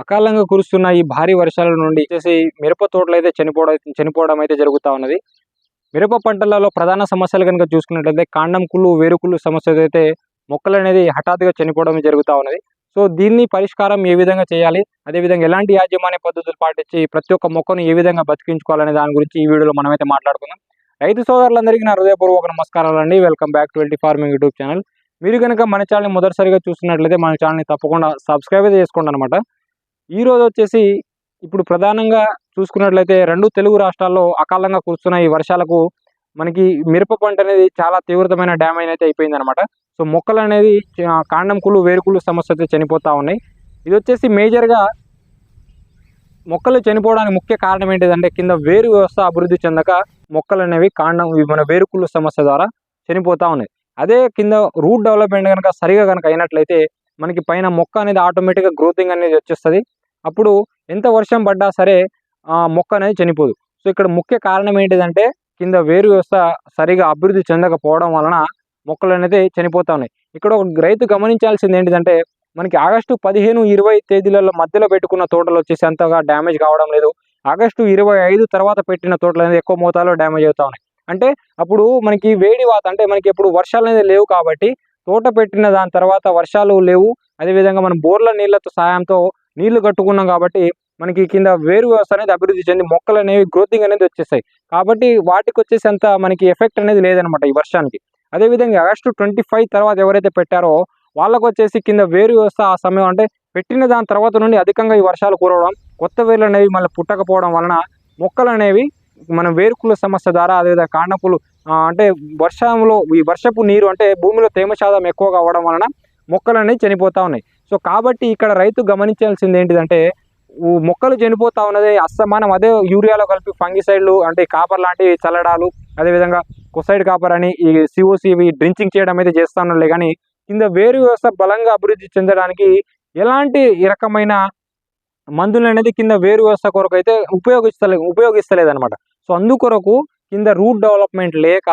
అకాలంగా కురుస్తున్న ఈ భారీ వర్షాల నుండి వచ్చేసి మిరప తోటలు అయితే చనిపోవడం చనిపోవడం అయితే జరుగుతూ ఉన్నది. మిరప పంటలలో ప్రధాన సమస్యలు కనుక చూసుకున్నట్లయితే కాండం కుళ్ళు వేరుకుళ్ళు సమస్యలు అయితే మొక్కలు అనేది హఠాత్తుగా చనిపోవడం జరుగుతూ ఉన్నది. సో దీన్ని పరిష్కారం ఏ విధంగా చేయాలి? అదేవిధంగా ఎలాంటి యాజమాన్య పద్ధతులు పాటించి ప్రతి ఒక్క మొక్కను ఏ విధంగా బతికించుకోవాలనే దాని గురించి ఈ వీడియోలో మనమైతే మాట్లాడుకుందాం. రైతు సోదరులందరికీ నా హృదయపూర్వక నమస్కారాలు అండి. Welcome back to farming YouTube channel. మీరు కనుక మన ఛానల్ని మొదటిసారిగా చూస్తున్నట్లయితే మన ఛానల్ని తప్పకుండా సబ్స్క్రైబ్ చేసుకోండి అనమాట ఈ రోజు వచ్చేసి ఇప్పుడు ప్రధానంగా చూసుకున్నట్లయితే రెండు తెలుగు రాష్ట్రాల్లో అకాలంగా కురుస్తున్న ఈ వర్షాలకు మనకి మిరప పంట అనేది చాలా తీవ్రతమైన డ్యామేజ్ అయితే అయిపోయింది అనమాట సో మొక్కలు అనేది కాండం కుళ్ళు వేరుకులు సమస్య అయితే చనిపోతూ ఉన్నాయి. ఇది వచ్చేసి మేజర్గా మొక్కలు చనిపోవడానికి ముఖ్య కారణం ఏంటిదంటే కింద వేరు వ్యవస్థ అభివృద్ధి చెందక మొక్కలు అనేవి కాండం మన వేరుకులు సమస్య ద్వారా చనిపోతూ ఉన్నాయి. అదే కింద రూట్ డెవలప్మెంట్ కనుక సరిగా కనుక అయినట్లయితే మనకి పైన మొక్క అనేది ఆటోమేటిక్గా గ్రోతింగ్ అనేది వచ్చేస్తుంది. అప్పుడు ఎంత వర్షం పడ్డా సరే మొక్క అనేది చనిపోదు. సో ఇక్కడ ముఖ్య కారణం ఏంటిదంటే కింద వేరు వ్యవస్థ సరిగా అభివృద్ధి చెందకపోవడం వలన మొక్కలు అనేది చనిపోతా ఉన్నాయి. ఇక్కడ ఒక రైతు గమనించాల్సింది ఏంటిదంటే మనకి ఆగస్టు పదిహేను ఇరవై తేదీలలో మధ్యలో పెట్టుకున్న తోటలు వచ్చేసి అంతగా డ్యామేజ్ కావడం లేదు. ఆగస్టు ఇరవై ఐదు తర్వాత పెట్టిన తోటలు అనేది ఎక్కువ మోతాదులో డ్యామేజ్ అవుతా ఉన్నాయి. అంటే అప్పుడు మనకి వేడి వాత అంటే మనకి ఇప్పుడు వర్షాలు అనేది లేవు కాబట్టి తోట పెట్టిన దాని తర్వాత వర్షాలు లేవు. అదేవిధంగా మనం బోర్ల నీళ్ళతో సాయంతో నీళ్ళు కట్టుకున్నాం కాబట్టి మనకి కింద వేరు వ్యవస్థ అనేది అభివృద్ధి చెంది మొక్కలు అనేవి గ్రోతింగ్ అనేది వచ్చేస్తాయి కాబట్టి వాటికి వచ్చేసి అంత మనకి ఎఫెక్ట్ అనేది లేదనమాట ఈ వర్షానికి. అదేవిధంగా ఆగస్టు ట్వంటీ ఫైవ్ తర్వాత ఎవరైతే పెట్టారో వాళ్ళకు వచ్చేసి కింద వేరు వ్యవస్థ ఆ సమయం అంటే పెట్టిన దాని తర్వాత నుండి అధికంగా ఈ వర్షాలు కురవడం కొత్త వేర్లు అనేవి మళ్ళీ పుట్టకపోవడం వలన మొక్కలు అనేవి మన వేరుకుల సమస్య ద్వారా అదేవిధంగా కాండపులు అంటే వర్షంలో ఈ వర్షపు నీరు అంటే భూమిలో తేమ శాతం ఎక్కువగా కావడం వలన మొక్కలు అనేవి చనిపోతూ ఉన్నాయి. సో కాబట్టి ఇక్కడ రైతు గమనించాల్సింది ఏంటిదంటే మొక్కలు చనిపోతా ఉన్నది అస్తమానం అదే యూరియాలో కలిపి ఫంగిసైడ్లు అంటే కాపర్ లాంటివి చల్లడాలు అదేవిధంగా కొసైడ్ కాపర్ అని ఈ సిఓసి ఇవి డ్రించింగ్ చేయడం అయితే చేస్తా ఉన్నారులే. కానీ కింద వేరు వ్యవస్థ బలంగా అభివృద్ధి చెందడానికి ఎలాంటి ఈ రకమైన మందులు అనేది కింద వేరు వ్యవస్థ కొరకు అయితే ఉపయోగిస్తలే ఉపయోగిస్తలేదనమాట సో అందుకొరకు కింద రూట్ డెవలప్మెంట్ లేక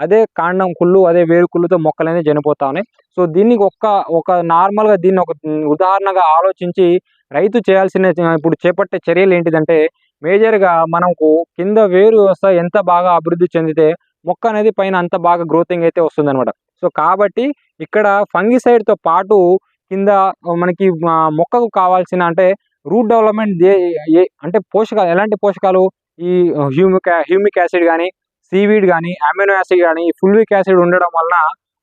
అదే కాండం కుళ్ళు అదే వేరు కుళ్ళుతో మొక్కలు అనేది చనిపోతా ఉన్నాయి. సో దీనికి ఒక్క ఒక నార్మల్గా దీన్ని ఒక ఉదాహరణగా ఆలోచించి రైతు చేయాల్సిన ఇప్పుడు చేపట్టే చర్యలు ఏంటిదంటే మేజర్గా మనకు కింద వేరు వ్యవస్థ ఎంత బాగా అభివృద్ధి చెందితే మొక్క అనేది పైన అంత బాగా గ్రోతింగ్ అయితే వస్తుందన్నమాట. సో కాబట్టి ఇక్కడ ఫంగిసైడ్తో పాటు కింద మనకి మొక్కకు కావాల్సిన అంటే రూట్ డెవలప్మెంట్ ఏ అంటే పోషకాలు ఎలాంటి పోషకాలు? ఈ హ్యూమిక్ హ్యూమిక్ యాసిడ్ కానీ సీవీడ్ కానీ అమినో యాసిడ్ కానీ ఫుల్విక్ యాసిడ్ ఉండడం వలన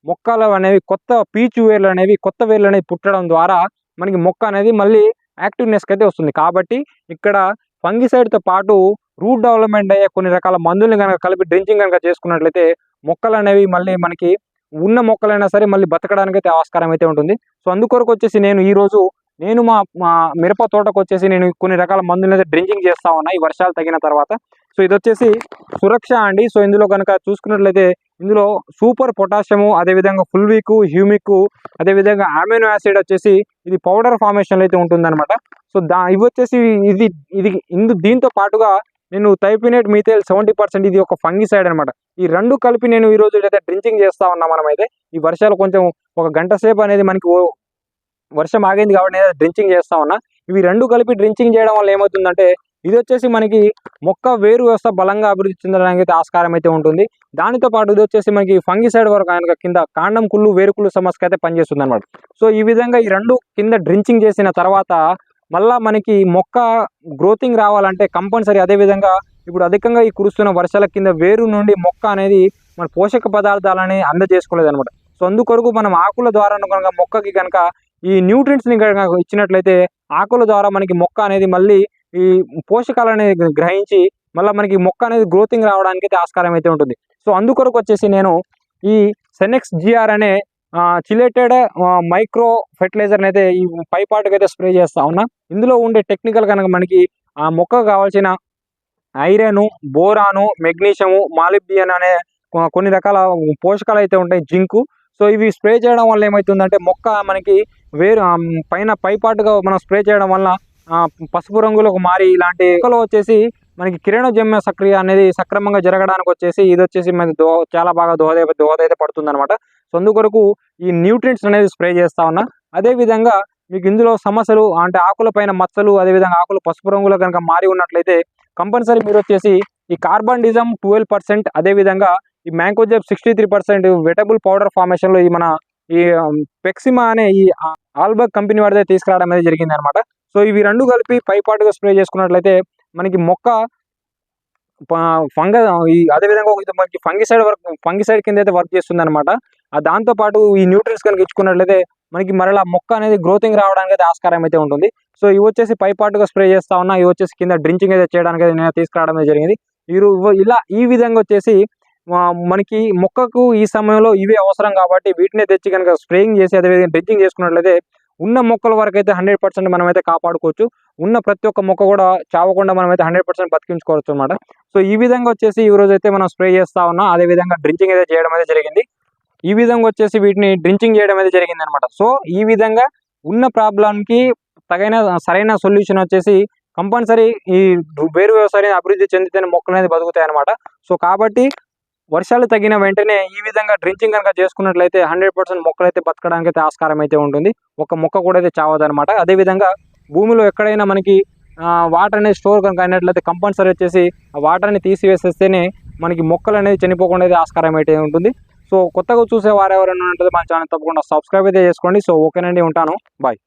మొక్కలు అనేవి కొత్త పీచు వేర్లు అనేవి కొత్త వేర్లు అనేవి పుట్టడం ద్వారా మనకి మొక్క అనేది మళ్ళీ యాక్టివ్నెస్కి అయితే వస్తుంది. కాబట్టి ఇక్కడ ఫంగిసైడ్తో పాటు రూట్ డెవలప్మెంట్ అయ్యే కొన్ని రకాల మందుల్ని కనుక కలిపి డ్రింకింగ్ కనుక చేసుకున్నట్లయితే మొక్కలు అనేవి మళ్ళీ మనకి ఉన్న మొక్కలైనా సరే మళ్ళీ బతకడానికి అయితే ఆస్కారం అయితే ఉంటుంది. సో అందుకొరకు వచ్చేసి నేను ఈ రోజు నేను మా మా మిరప తోటకు వచ్చేసి నేను కొన్ని రకాల మందులు అయితే డ్రింకింగ్ చేస్తా ఉన్నా ఈ వర్షాలు తగిన తర్వాత. సో ఇది వచ్చేసి సురక్ష అండి. సో ఇందులో కనుక చూసుకున్నట్లయితే ఇందులో సూపర్ పొటాషియము అదేవిధంగా ఫుల్విక్ హ్యూమిక్ అదేవిధంగా అమినో యాసిడ్ వచ్చేసి ఇది పౌడర్ ఫార్మేషన్ అయితే ఉంటుందన్నమాట. సో దా ఇవి వచ్చేసి ఇది ఇది ఇందు దీంతో పాటుగా నేను థైపినేట్ మీథైల్ సెవెంటీ పర్సెంట్ ఇది ఒక ఫంగిసైడ్ అనమాట ఈ రెండు కలిపి నేను ఈ రోజు అయితే డ్రింకింగ్ చేస్తా ఉన్నా మనమైతే ఈ వర్షాలు కొంచెం ఒక గంట సేపు అనేది మనకి ఓ- వర్షం ఆగింది కాబట్టి నేను డ్రించింగ్ చేస్తా ఉన్నా. ఇవి రెండు కలిపి డ్రించింగ్ చేయడం వల్ల ఏమవుతుందంటే ఇది వచ్చేసి మనకి మొక్క వేరు వ్యవస్థ బలంగా అభివృద్ధి చెందడానికి అయితే ఆస్కారం అయితే ఉంటుంది. దానితో పాటు ఇది వచ్చేసి మనకి ఫంగిసైడ్ వరకు కనుక కింద కాండం కుళ్ళు వేరుకుళ్ళు సమస్యకి అయితే పనిచేస్తుంది అనమాట సో ఈ విధంగా ఈ రెండు కింద డ్రించింగ్ చేసిన తర్వాత మళ్ళీ మనకి మొక్క గ్రోతింగ్ రావాలంటే కంపల్సరీ అదే విధంగా ఇప్పుడు అధికంగా ఈ కురుస్తున్న వర్షాల కింద వేరు నుండి మొక్క అనేది మన పోషక పదార్థాలని అందజేసుకోలేదు అనమాట సో అందుకొరకు మనం ఆకుల ద్వారా కనుక మొక్కకి కనుక ఈ న్యూట్రియంట్స్ని ఇచ్చినట్లయితే ఆకుల ద్వారా మనకి మొక్క అనేది మళ్ళీ ఈ పోషకాలు అనేది గ్రహించి మళ్ళీ మనకి మొక్క అనేది గ్రోతింగ్ రావడానికి అయితే ఆస్కారం అయితే ఉంటుంది. సో అందుకొరకు వచ్చేసి నేను ఈ సెనెక్స్ జిఆర్ అనే చిలేటెడ్ మైక్రో ఫెర్టిలైజర్ని అయితే ఈ పైపాటుకు అయితే స్ప్రే చేస్తా ఉన్నా. ఇందులో ఉండే టెక్నికల్ కనుక మనకి ఆ మొక్కకు కావాల్సిన ఐరన్ బోరాను మెగ్నీషియము మాలిబ్డియన్ అనే కొన్ని రకాల పోషకాలు అయితే ఉంటాయి. జింకు సో ఇవి స్ప్రే చేయడం వల్ల ఏమవుతుందంటే మొక్క మనకి వేరు పైన పైపాటుగా మనం స్ప్రే చేయడం వల్ల ఆ, పసుపు రంగులకు మారి ఇలాంటి మొక్కలు వచ్చేసి మనకి కిరణోజన్య సక్రియ అనేది సక్రమంగా జరగడానికి వచ్చేసి ఇది వచ్చేసి మనకి దో చాలా బాగా దోహద దోహద అయితే పడుతుంది అనమాట సో అందుకొరకు ఈ న్యూట్రియంట్స్ అనేది స్ప్రే చేస్తా ఉన్నా. అదే విధంగా మీకు ఇందులో సమస్యలు అంటే ఆకుల పైన మచ్చలు అదేవిధంగా ఆకులు పసుపు రంగులో కనుక మారి ఉన్నట్లయితే కంపల్సరీ మీరు వచ్చేసి ఈ కార్బన్ డిజమ్ ట్వెల్వ్ పర్సెంట్ అదేవిధంగా ఈ mancozeb sixty three percent wettable powder ఫార్మేషన్లో ఈ మన ఈ పెక్సిమా అనే ఈ ఆల్బర్గ్ కంపెనీ వాడితే తీసుకురావడం అనేది జరిగింది అనమాట సో ఇవి రెండు కలిపి పైపాటుగా స్ప్రే చేసుకున్నట్లయితే మనకి మొక్క ఫంగ ఈ అదేవిధంగా మనకి ఫంగిసైడ్ వర్క్ ఫంగిసైడ్ కింద అయితే వర్క్ చేస్తుంది అనమాట దాంతో పాటు ఈ న్యూట్రియన్స్ కనుక ఇచ్చుకున్నట్లయితే మనకి మరలా మొక్క అనేది గ్రోతింగ్ రావడానికి అయితే ఆస్కారం అయితే ఉంటుంది. సో ఇవి వచ్చేసి పైపాటుగా స్ప్రే చేస్తా ఉన్నా ఇవి వచ్చేసి కింద డ్రించింగ్ అయితే చేయడానికి అయితే నేను తీసుకురావడం జరిగింది. వీరు ఇలా ఈ విధంగా వచ్చేసి మనకి మొక్కకు ఈ సమయంలో ఇవే అవసరం కాబట్టి వీటినే తెచ్చి కనుక స్ప్రేయింగ్ చేసి అదేవిధంగా డ్రించింగ్ చేసుకున్నట్లయితే ఉన్న మొక్కల వరకు అయితే హండ్రెడ్ పర్సెంట్ మనం అయితే కాపాడుకోవచ్చు. ఉన్న ప్రతి ఒక్క మొక్క కూడా చావకుండా మనం అయితే హండ్రెడ్ పర్సెంట్ బతికించుకోవచ్చు అనమాట సో ఈ విధంగా వచ్చేసి ఈ రోజు అయితే మనం స్ప్రే చేస్తా ఉన్నాం అదే విధంగా డ్రించింగ్ అయితే చేయడం అయితే జరిగింది. ఈ విధంగా వచ్చేసి వీటిని డ్రించింగ్ చేయడం అయితే జరిగింది అనమాట సో ఈ విధంగా ఉన్న ప్రాబ్లంకి తగిన సరైన సొల్యూషన్ వచ్చేసి కంపల్సరీ ఈ వేరు వ్యవసాయం అభివృద్ధి చెందితేనే మొక్కలు అనేది బతుకుతాయి అనమాట సో కాబట్టి వర్షాలు తగిన వెంటనే ఈ విధంగా డ్రించింగ్ కనుక చేసుకున్నట్లయితే హండ్రెడ్ పర్సెంట్ మొక్కలు అయితే బతకడానికి అయితే ఆస్కారం అయితే ఉంటుంది. ఒక మొక్క కూడా అయితే చావదనమాట అదేవిధంగా భూమిలో ఎక్కడైనా మనకి వాటర్ అనేది స్టోర్ కనుక అయినట్లయితే కంపల్సరీ వచ్చేసి ఆ వాటర్ని తీసివేసేస్తేనే మనకి మొక్కలు అనేది చనిపోకుండా అయితే ఆస్కారం అయితే ఉంటుంది. సో కొత్తగా చూసే వారు ఎవరైనా ఉంటే మన ఛానల్ తప్పకుండా సబ్స్క్రైబ్ అయితే చేసుకోండి. సో ఓకేనండి ఉంటాను. బాయ్.